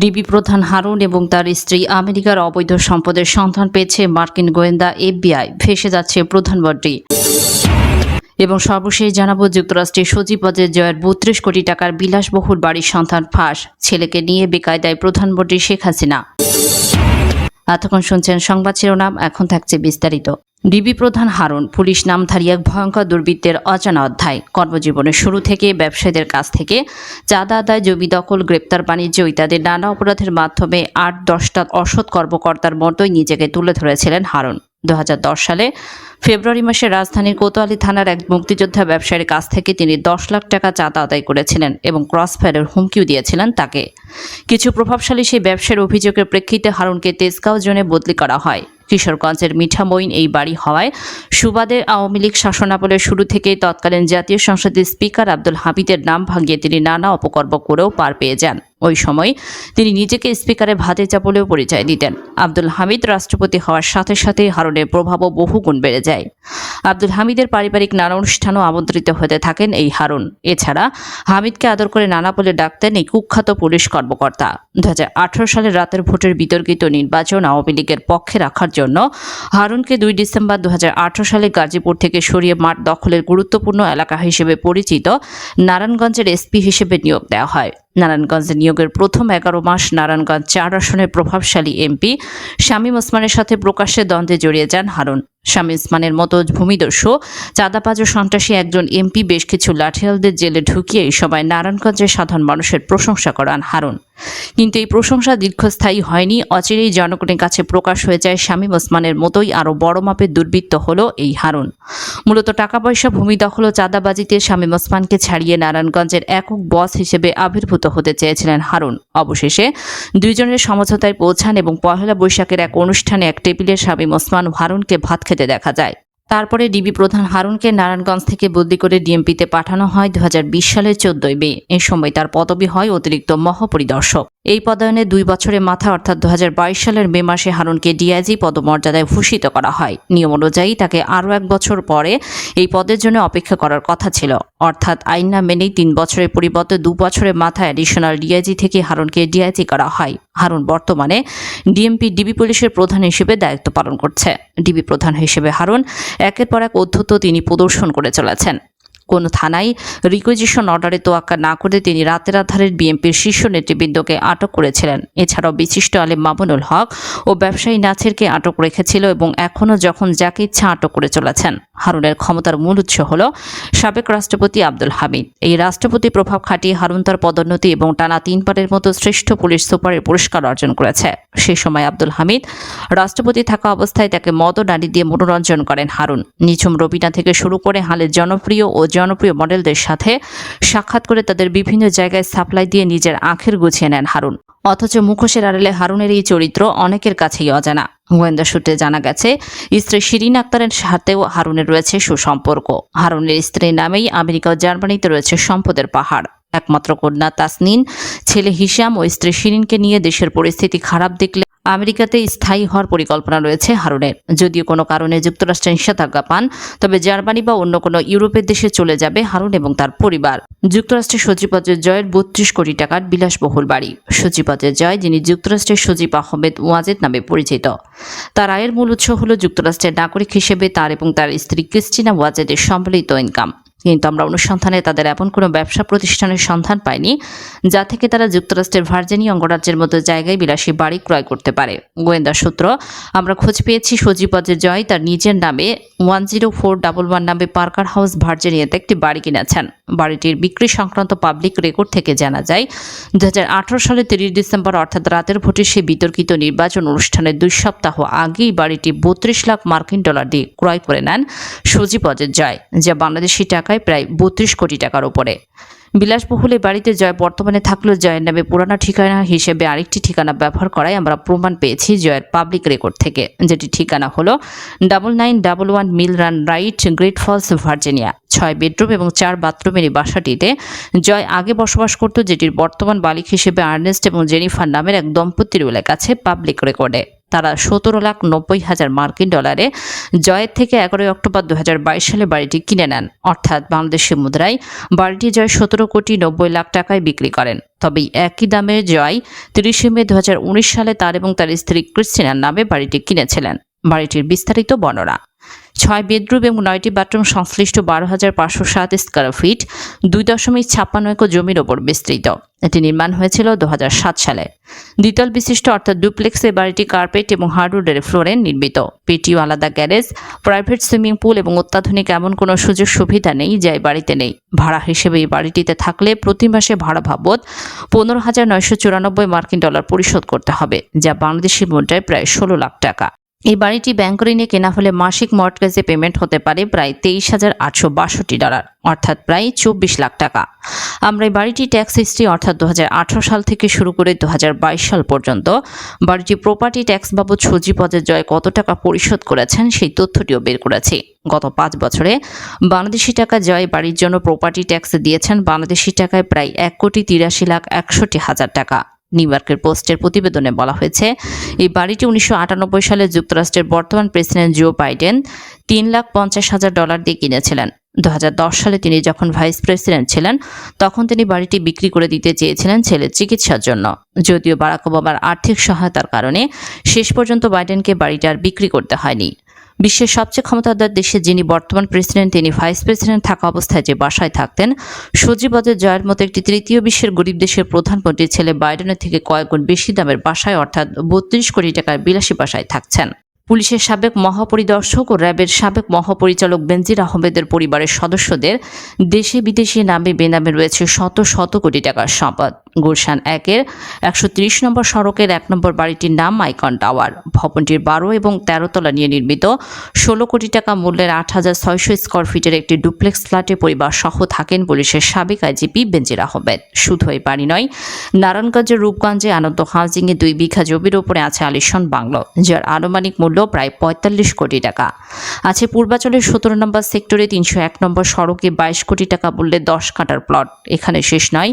DB প্রধান হারুন এবং তার স্ত্রী আমেরিকার অবৈধ সম্পদের সন্ধান পেয়েছে মার্কিন গোয়েন্দা এফবিআই। ভেসে যাচ্ছে প্রধানমন্ত্রী এবং সর্বশেষ জানাব, যুক্তরাষ্ট্রের সচিবপদে জয়ের বত্রিশ কোটি টাকার বিলাসবহুল বাড়ির সন্ধান ফাঁস। ছেলেকে নিয়ে বেকায়দায় প্রধানমন্ত্রী শেখ হাসিনা। এতক্ষণ শুনছেন সংবাদ শিরোনাম, এখন থাকছে বিস্তারিত। ডিবি প্রধান হারুন, পুলিশ নামধারী এক ভয়ঙ্কর দুর্বৃত্তের অজানা অধ্যায়। কর্মজীবনের শুরু থেকে ব্যবসায়ীদের কাছ থেকে চাঁদা আদায়, জমি দখল, গ্রেপ্তার বাণিজ্য ইত্যাদি নানা অপরাধের মাধ্যমে আট দশটা অসৎ কর্মকর্তার মতোই নিজেকে তুলে ধরেছিলেন হারুন। দু হাজার দশ সালে ফেব্রুয়ারি মাসে রাজধানীর কোতোয়ালি থানার এক মুক্তিযোদ্ধা ব্যবসায়ীর কাছ থেকে তিনি দশ লাখ টাকা চাঁদা আদায় করেছিলেন এবং ক্রসফায়ারের হুমকিও দিয়েছিলেন তাকে। কিছু প্রভাবশালী সেই ব্যবসার অভিযোগের প্রেক্ষিতে হারুনকে তেজগাঁও জোনে বদলি করা হয়। কিশোরগঞ্জের মিঠামইন এই বাড়ি হওয়ায় সুবাদে আওয়ামী লীগ শাসনামলের শুরু থেকেই তৎকালীন জাতীয় সংসদের স্পিকার আব্দুল হামিদের নাম ভাঙিয়ে তিনি নানা অপকর্ম করেও পার পেয়ে যান। ওই সময় তিনি নিজেকে স্পিকারে ভাতেচা বলেও পরিচয় দিতেন। আব্দুল হামিদ রাষ্ট্রপতি হওয়ার সাথে সাথে হারুনের প্রভাবও বহুগুণ বেড়ে যায়। আব্দুল হামিদের পারিবারিক নানা অনুষ্ঠানও আমন্ত্রিত হতে থাকেন এই হারুন। এছাড়া হামিদকে আদর করে নানা বলে ডাকতেন এই কুখ্যাত পুলিশ কর্মকর্তা। দু সালের রাতের ভোটের বিতর্কিত নির্বাচন আওয়ামী লীগের পক্ষে রাখার জন্য হারুনকে দুই ডিসেম্বর দু হাজার আঠারো সালে গাজীপুর থেকে সরিয়ে মাঠ দখলের গুরুত্বপূর্ণ এলাকা হিসেবে পরিচিত নারায়ণগঞ্জের এসপি হিসেবে নিয়োগ দেওয়া হয়। নারায়ণগঞ্জে নিয়োগের প্রথম এগারো মাস নারায়ণগঞ্জ চার আসনের প্রভাবশালী এমপি শামীম ওসমানের সাথে প্রকাশ্যে দ্বন্দ্বে জড়িয়ে যান হারুন। শামীম ওসমানের মতো ভূমিদস্যু, চাঁদাবাজ ও সন্ত্রাসী একজন এমপি বেশ কিছু লাঠিয়ালদের জেলে ঢুকিয়ে এই সময় নারায়ণগঞ্জের সাধারণ মানুষের প্রশংসা করান হারুন। কিন্তু এই প্রশংসা দীর্ঘস্থায়ী হয়নি, অচিরেই জনগণের কাছে প্রকাশ হয়ে যায় শামীম ওসমানের মতোই আরও বড় মাপের দুর্বৃত্ত হলো এই হারুন। মূলত টাকা পয়সা ভূমি দখল ও চাঁদাবাজিতে শামীম ওসমানকে ছাড়িয়ে নারায়ণগঞ্জের একক বস হিসেবে আবির্ভূত হতে চেয়েছিলেন হারুন। অবশেষে দুইজনের সমঝোতায় পৌঁছান এবং পহেলা বৈশাখের এক অনুষ্ঠানে এক টেবিলে শামীম ওসমান হারুনকে ভাত খেতে দেখা যায়। তারপরে ডিবি প্রধান হারুনকে নারায়ণগঞ্জ থেকে বদলি করে ডিএমপিতে পাঠানো হয় দু হাজার বিশ সালের চোদ্দই মে। এ সময় তার পদবি হয় অতিরিক্ত মহাপরিদর্শক। এই পদায়নে দুই বছরের মাথা, অর্থাৎ দু হাজার বাইশ সালের মে মাসে হারুনকে ডিআইজি পদমর্যাদায় ভূষিত করা হয়। নিয়ম অনুযায়ী তাকে আরও এক বছর পরে এই পদের জন্য অপেক্ষা করার কথা ছিল। অর্থাৎ আইন না মেনেই তিন বছরের পরিবর্তে দু বছরের মাথায় অ্যাডিশনাল ডিআইজি থেকে হারুনকে ডিআইজি করা হয়। হারুন বর্তমানে ডিএমপি, ডিবি পুলিশের প্রধান হিসেবে দায়িত্ব পালন করছে। ডিবি প্রধান হিসেবে হারুন একের পর এক অধ্যত্ত তিনি প্রদর্শন করে চলেছেন। কোনো থানায় রিকুইজিশন অর্ডারে তোয়াক্কা না করে তিনি রাতের আধারের বিএনপির শীর্ষ নেতৃবৃন্দকে আটক করেছিলেন। এছাড়াও বিশিষ্ট আলেম মামুনুল হক ও ব্যবসায়ী নাছিরকে আটক রেখেছিল এবং এখনও যখন যাকে ইচ্ছা আটক করে চলেছেন। হারুনের ক্ষমতার মূল উৎস হল সাবেক রাষ্ট্রপতি আব্দুল হামিদ। এই রাষ্ট্রপতি প্রভাব খাটিয়ে হারুন তার পদোন্নতি এবং টানা তিনবারের মতো শ্রেষ্ঠ পুলিশ সুপারের পুরস্কার অর্জন করেছে। সেই সময় আব্দুল হামিদ রাষ্ট্রপতি থাকা অবস্থায় তাকে মদ নারী দিয়ে মনোরঞ্জন করেন হারুন। নিঝুম রবিনা থেকে শুরু করে হালের জনপ্রিয় ও জনপ্রিয় মডেলদের সাথে সাক্ষাৎ করে তাদের বিভিন্ন জায়গায় সাপ্লাই দিয়ে নিজের আখের গুছিয়ে নেন হারুন। অথচ মুখোশের আড়ালে হারুনের এই চরিত্র অনেকের কাছেই অজানা। গোয়েন্দা সূত্রে জানা গেছে, স্ত্রী শিরিন আক্তারের সাথেও হারুনের রয়েছে সুসম্পর্ক। হারুনের স্ত্রীর নামেই আমেরিকা ও জার্মানিতে রয়েছে সম্পদের পাহাড়। একমাত্র কন্যা তাসনিন, ছেলে হিসাম ও স্ত্রী শিরিনকে নিয়ে দেশের পরিস্থিতি খারাপ দেখলে আমেরিকাতে স্থায়ী হওয়ার পরিকল্পনা রয়েছে হারুনের। যদিও কোনো কারণে যুক্তরাষ্ট্রে নিষেধাজ্ঞা পান, তবে জার্মানি বা অন্য কোনো ইউরোপের দেশে চলে যাবে হারুন এবং তার পরিবার। যুক্তরাষ্ট্রের সচিবাজের জয়ের বত্রিশ কোটি টাকার বিলাসবহুল বাড়ি। সচিবাজের জয়, যিনি যুক্তরাষ্ট্রের সজীব আহমেদ ওয়াজেদ নামে পরিচিত। তার আয়ের মূল উৎস হল যুক্তরাষ্ট্রের নাগরিক হিসেবে তার এবং তার স্ত্রী ক্রিস্টিনা ওয়াজেদের সম্মিলিত ইনকাম কিন্তু আমরা অনুসন্ধানে তাদের এমন কোনো ব্যবসা প্রতিষ্ঠানের সন্ধান পাইনি, যা থেকে তারা যুক্তরাষ্ট্রের ভার্জিনি অঙ্গরাজ্যের মতো জায়গায় বিলাসী বাড়ি ক্রয় করতে পারে। গোয়েন্দা সূত্র, আমরা খোঁজ পেয়েছি সজীবজের জয় তার নিজের নামে one zero four double one নামে পার্কার হাউস ভার্জিনিয়াতে একটি বাড়ি কিনেছেন। বাড়িটির বিক্রি সংক্রান্ত পাবলিক রেকর্ড থেকে জানা যায় দু হাজার আঠারো সালের তিরিশ ডিসেম্বর, অর্থাৎ রাতের ভোটে সেই বিতর্কিত নির্বাচন অনুষ্ঠানের দুই সপ্তাহ আগেই বাড়িটি বত্রিশ লাখ মার্কিন ডলার দিয়ে ক্রয় করে নেন সজীবজের জয় যা বাংলাদেশি টাকায় প্রায় বত্রিশ কোটি টাকার ওপরে বিলাসবহুল বাড়িতে জয় বর্তমানে থাকলেও জয়ের নামে পুরানো ঠিকানা হিসেবে আরেকটি ঠিকানা ব্যবহার করায় আমরা প্রমাণ পেয়েছি জয়ের পাবলিক রেকর্ড থেকে। যেটি ঠিকানা হলো double nine double one Mill Run Right Great Falls Virginia ছয় বেডরুম এবং চার বাথরুমের এই বাসাটিতে জয় আগে বসবাস করত, যেটির বর্তমান মালিক হিসেবে আর্নেস্ট এবং জেনিফার নামের এক দম্পতির উল্লেখ আছে পাবলিক রেকর্ডে তারা সতেরো লাখ নব্বই হাজার মার্কিন ডলারে জয়ের থেকে এগারোই অক্টোবর দু হাজার বাইশ সালে বাড়িটি কিনে নেন। অর্থাৎ বাংলাদেশের মুদ্রায় বাড়িটি জয় সতেরো কোটি নব্বই লাখ টাকায় বিক্রি করেন। তবে একই দামে জয় তিরিশে মে দু হাজার উনিশ সালে তার এবং তার স্ত্রী ক্রিস্টিনার নামে বাড়িটি কিনেছিলেন। বাড়িটির বিস্তারিত বর্ণনা। ছয় বেডরুম এবং নয়টি বাথরুম সংশ্লিষ্ট বারো হাজার পাঁচশো সাত স্কোয়ার ফিট দুই দশমিক ছাপ্পান্ন একর জমির ওপর বিস্তৃত। এটি নির্মাণ হয়েছিল দু সাত সালে। দ্বিতল বিশিষ্ট অর্থাৎ ডুপ্লেক্স বাড়িটি কার্পেট এবং হার্ডউডের ফ্লোরে নির্মিত। পেটিও আলাদা গ্যারেজ, প্রাইভেট সুইমিং পুল এবং অত্যাধুনিক এমন কোনো সুযোগ সুবিধা নেই যা এই বাড়িতে নেই। ভাড়া হিসেবে এই বাড়িটিতে থাকলে প্রতি মাসে ভাড়া বাবদ পনেরো হাজার নয়শো চুরানব্বই মার্কিন ডলার পরিশোধ করতে হবে, যা বাংলাদেশি মুদ্রায় প্রায় ষোলো লাখ টাকা। এই বাড়িটি ব্যাংক ঋণে কেনা হলে মাসিক মর্টগেজে পেমেন্ট হতে পারে প্রায় তেইশ হাজার আটশো বাষট্টি ডলার অর্থাৎ প্রায় চব্বিশ লাখ টাকা। আমরা এই বাড়িটি ট্যাক্স হিস্ট্রি অর্থাৎ দু হাজার আঠেরো সাল থেকে শুরু করে দু হাজার বাইশ সাল পর্যন্ত বাড়িটি প্রপার্টি ট্যাক্স বাবদ সজিপদের জয় কত টাকা পরিশোধ করেছেন সেই তথ্যটিও বের করেছি। গত পাঁচ বছরে বাংলাদেশি টাকা জয় বাড়ির জন্য প্রপার্টি ট্যাক্স দিয়েছেন বাংলাদেশি টাকায় প্রায় এক কোটি তিরাশি লাখ একষট্টি হাজার টাকা। নিউ ইয়র্কের পোস্টের প্রতিবেদনে বলা হয়েছে, এই বাড়িটি উনিশশো আটানব্বই সালে যুক্তরাষ্ট্রের বর্তমান প্রেসিডেন্ট জো বাইডেন তিন লাখ পঞ্চাশ হাজার ডলার দিয়ে কিনেছিলেন। দু হাজার দশ সালে তিনি যখন ভাইস প্রেসিডেন্ট ছিলেন, তখন তিনি বাড়িটি বিক্রি করে দিতে চেয়েছিলেন ছেলের চিকিৎসার জন্য। যদিও বারাক ওবামার আর্থিক সহায়তার কারণে শেষ পর্যন্ত বাইডেনকে বাড়িটা আর বিক্রি করতে হয়নি। বিশ্বের সবচেয়ে ক্ষমতাধর দেশে যিনি বর্তমান প্রেসিডেন্ট, তিনি ভাইস প্রেসিডেন্ট থাকা অবস্থায় যে বাসায় থাকতেন সজীবদের জয়ের মতো একটি তৃতীয় বিশ্বের গরিব দেশের প্রধানমন্ত্রীর ছেলে বাইডেনের থেকে কয়েক গুণ বেশি দামের বাসায়, অর্থাৎ বত্রিশ কোটি টাকার বিলাসী বাসায় থাকছেন। পুলিশের সাবেক মহাপরিদর্শক ও র্যাবের সাবেক মহাপরিচালক বেনজির আহমেদের পরিবারের সদস্যদের দেশে বিদেশি নামে বেনামে রয়েছে শত শত কোটি টাকার সম্পদ। গুলশান একের একশো ত্রিশ নম্বর সড়কের এক নম্বর বাড়িটির নাম আইকন টাওয়ার। ভবনটির বারো এবং তেরো তলা নিয়ে নির্মিত ষোলো কোটি টাকা মূল্যের আট হাজার ছয়শো স্কোয়ার ফিটের একটি ডুপ্লেক্স ফ্ল্যাটে পরিবার সহ থাকেন পুলিশের সাবেক আইজিপি বেনজির আহমেদ। শুধু এই বাড়ি নয়, নারায়ণগঞ্জের রূপগঞ্জে আনন্দ হাউজিংয়ে দুই বিঘা জমির ওপরে আছে আলিশন বাংলো, যার আনুমানিক মূল্য প্রায় পঁয়তাল্লিশ কোটি টাকা। আছে পূর্বাচলের সতেরো নম্বর সেক্টরে তিনশো এক নম্বর সড়কে বাইশ কোটি টাকা মূল্যে দশ কাটার প্লট। এখানে শেষ নয়,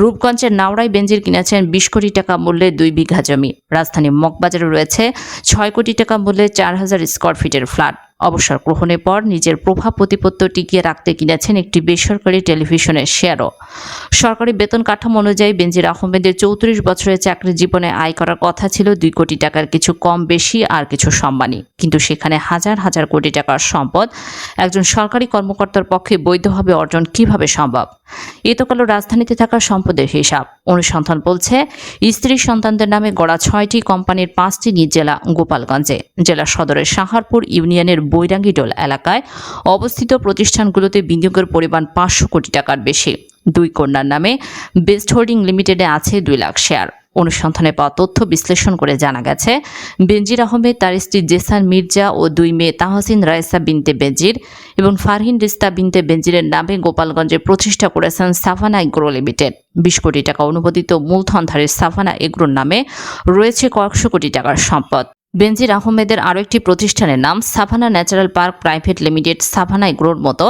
রূপগঞ্জের নাওড়ায় বেঞ্জির কিনেছেন বিশ কোটি টাকা মূল্যে দুই বিঘা জমি। রাজধানী মগবাজারে রয়েছে ছয় কোটি টাকা মূল্যে চার হাজার স্কোয়ার ফিটের ফ্ল্যাট অবসর গ্রহণের পর নিজের প্রভাব প্রতিপত্ত টিকিয়ে রাখতে কিনেছেন একটি বেসরকারি টেলিভিশনের শেয়ারও সরকারি বেতন কাঠামো অনুযায়ী বেনজির আহমেদের চৌত্রিশ বছরের চাকরি জীবনে আয় করার কথা ছিল দুই কোটি টাকার কিছু কম বেশি আর কিছু সম্মানী কিন্তু সেখানে হাজার হাজার কোটি টাকার সম্পদ একজন সরকারি কর্মকর্তার পক্ষে বৈধভাবে অর্জন কীভাবে সম্ভব? এ তো কালো রাজধানীতে থাকা সম্পদের হিসাব। অনুসন্ধান বলছে, স্ত্রী সন্তানদের নামে গড়া ছয়টি কোম্পানির পাঁচটি নিজ জেলা গোপালগঞ্জে। জেলা সদরের সাহারপুর ইউনিয়নের বৈরাঙ্গিডোল এলাকায় অবস্থিত প্রতিষ্ঠানগুলোতে বিনিয়োগের পরিমাণ পাঁচশো কোটি টাকার বেশি। দুই কন্যার নামে বেস্ট হোল্ডিং লিমিটেডে আছে দুই লাখ শেয়ার। অনুসন্ধানে পাওয়া তথ্য বিশ্লেষণ করে জানা গেছে, বেনজির আহমেদ, তার স্ত্রী জেসান মির্জা ও দুই মেয়ে তাহসিন রায়সা বিনতে বেনজির এবং ফারহিন রিস্তা বিনতে বেনজিরের নামে গোপালগঞ্জে প্রতিষ্ঠা করেছেন সাফানা এগ্রো লিমিটেড। বিশ কোটি টাকা অনুমোদিত মূলধনধারীর সাফানা এগ্রোর নামে রয়েছে কয়েকশো কোটি টাকার সম্পদ। বেনজির আহমেদের আরও একটি প্রতিষ্ঠানের নাম Savannah natural park private limited Savannah এগ্রোর মতো।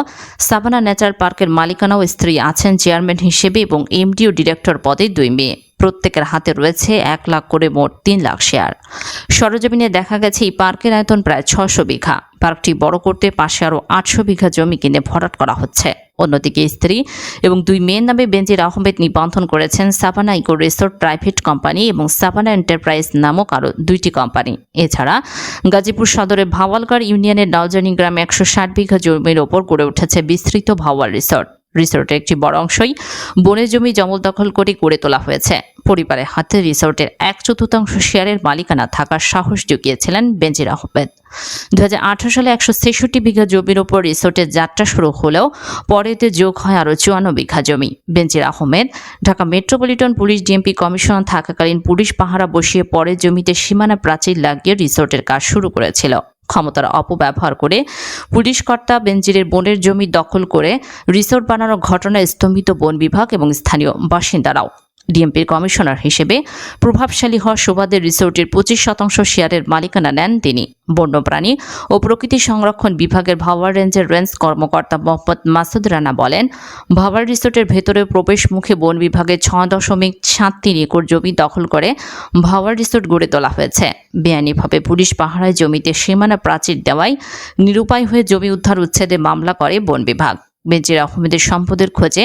সাভানা ন্যাচারাল পার্কের মালিকানাও স্ত্রী আছেন চেয়ারম্যান হিসেবে এবং এমডি ও ডিরেক্টর পদে দুই মেয়ে। প্রত্যেকের হাতে রয়েছে এক লাখ করে মোট তিন লাখ শেয়ার। সরজমিনে দেখা গেছে এই পার্কের আয়তন প্রায় ছশো বিঘা। পার্কটি বড় করতে পাশে আরও আটশো বিঘা জমি কিনে ভরাট করা হচ্ছে। অন্যদিকে স্ত্রী এবং দুই মেয়ের নামে বেনজির আহমেদ নিবন্ধন করেছেন Savanna eco resort private company এবং সাভানা এন্টারপ্রাইজ নামক আরও দুইটি কোম্পানি। এছাড়া গাজীপুর সদরের ভাওয়ালগড় ইউনিয়নের নওজানি গ্রামে একশো ষাট বিঘা জমির ওপর গড়ে উঠেছে বিস্তৃত ভাওয়াল রিসোর্ট। রিসোর্টের একটি বড় অংশই বনের জমি জমল দখল করে গড়ে তোলা হয়েছে। পরিবারের হাতে রিসোর্টের এক চতুর্থাংশ শেয়ারের মালিকানা থাকার সাহস জুগিয়েছিলেন বেনজির আহমেদ। দু হাজার আঠারো সালে একশো ছেষট্টি বিঘা জমির ওপর রিসোর্টের যাত্রা শুরু হলেও পরেতে যোগ হয় আরও চুয়ান্ন বিঘা জমি। Benazir Ahmed, Dhaka metropolitan police DMP commissioner থাকাকালীন পুলিশ পাহারা বসিয়ে পরে জমিতে সীমানা প্রাচীর লাগিয়ে রিসোর্টের কাজ শুরু করেছিল। ক্ষমতার অপব্যবহার করে পুলিশ কর্তা বেঞ্জিরের বনের জমি দখল করে রিসোর্ট বানানোর ঘটনায় স্তম্ভিত বন বিভাগ এবং স্থানীয় বাসিন্দারাও। ডিএমপির কমিশনার হিসেবে প্রভাবশালী হওয়া সুবাদের রিসোর্টের পঁচিশ শতাংশ শেয়ারের মালিকানা নেন তিনি। বন্যপ্রাণী ও প্রকৃতি সংরক্ষণ বিভাগের ভাওয়ার রেঞ্জের রেঞ্জ কর্মকর্তা মোহাম্মদ মাসুদ রানা বলেন, ভাওয়ার রিসোর্টের ভেতরে প্রবেশ মুখে বন বিভাগের ছয় দশমিক সাত তিন একর জমি দখল করে ভাওয়ার রিসোর্ট গড়ে তোলা হয়েছে। বেআইনিভাবে পুলিশ পাহারায় জমিতে সীমানা প্রাচীর দেওয়ায় নিরুপায় হয়ে জমি উদ্ধার উচ্ছেদে মামলা করে বন বিভাগ। বেজির আহমেদের সম্পদের খোঁজে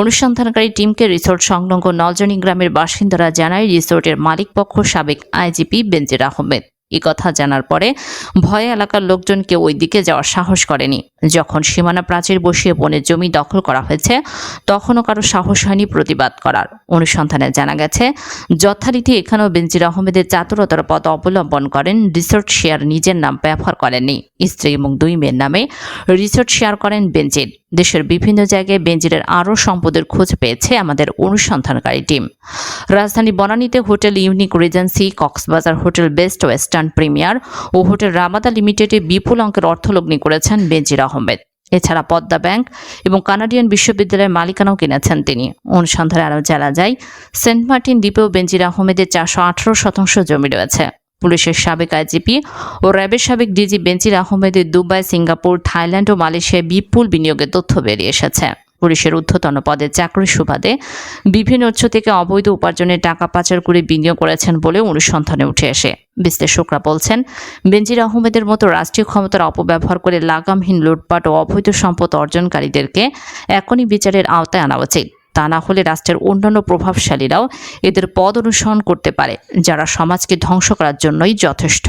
অনুসন্ধানকারী টিমকে রিসোর্ট সংলগ্ন নলজনী গ্রামের বাসিন্দারা জানায় রিসোর্টের মালিকপক্ষ সাবেক আইজিপি বেনজির আহমেদ। এই কথা জানার পরে ভয়ে এলাকার লোকজন কেউ ওই দিকে যাওয়ার সাহস করেনি। যখন সীমানা প্রাচীর বসিয়ে বনের জমি দখল করা হয়েছে, তখনও কারও সাহস হয়নি প্রতিবাদ করার। অনুসন্ধানে জানা গেছে, যথারীতি এখানেও বেনজির আহমেদের চাতুরতার পথ অবলম্বন করেন রিসোর্ট শেয়ার নিজের নাম ব্যবহার করেননি। স্ত্রী এবং দুই মেয়ের নামে রিসোর্ট শেয়ার করেন বেনজির দেশের বিভিন্ন জায়গায় বেনজিরের আরও সম্পদের খোঁজ পেয়েছে আমাদের অনুসন্ধানকারী টিম। রাজধানী বনানীতে hotel Unique Regency, Cox's Bazar hotel Best Western Premier ও হোটেল রামাদা লিমিটেডে বিপুল অঙ্কের অর্থলগ্নি করেছেন বেনজির আহমেদ। এছাড়া পদ্মা ব্যাংক এবং কানাডিয়ান বিশ্ববিদ্যালয়ের মালিকানাও কিনেছেন তিনি। অনুসন্ধানে আরও জানা যায়, সেন্ট মার্টিন দ্বীপেও বেনজির আহমেদের চারশো আঠারো শতাংশ জমি রয়েছে। পুলিশের সাবেক আইজিপি ও র্যাবের সাবেক ডিজি বেনজির আহমেদের দুবাই, সিঙ্গাপুর, থাইল্যান্ড ও মালয়েশিয়ায় বিপুল বিনিয়োগের তথ্য বেরিয়ে এসেছে। পুলিশের ঊর্ধ্বতন পদে চাকরির সুবাদে বিভিন্ন উৎস থেকে অবৈধ উপার্জনের টাকা পাচার করে বিনিয়োগ করেছেন বলে অনুসন্ধানে উঠে আসে। বিশ্লেষকরা বলছেন, বেনজির আহমেদের মতো রাষ্ট্রীয় ক্ষমতার অপব্যবহার করে লাগামহীন লুটপাট ও অবৈধ সম্পদ অর্জনকারীদেরকে এখনই বিচারের আওতায় আনা উচিত। তা না হলে রাষ্ট্রের অন্যান্য প্রভাবশালীরাও এদের পদ অনুসরণ করতে পারে, যারা সমাজকে ধ্বংস করার জন্যই যথেষ্ট।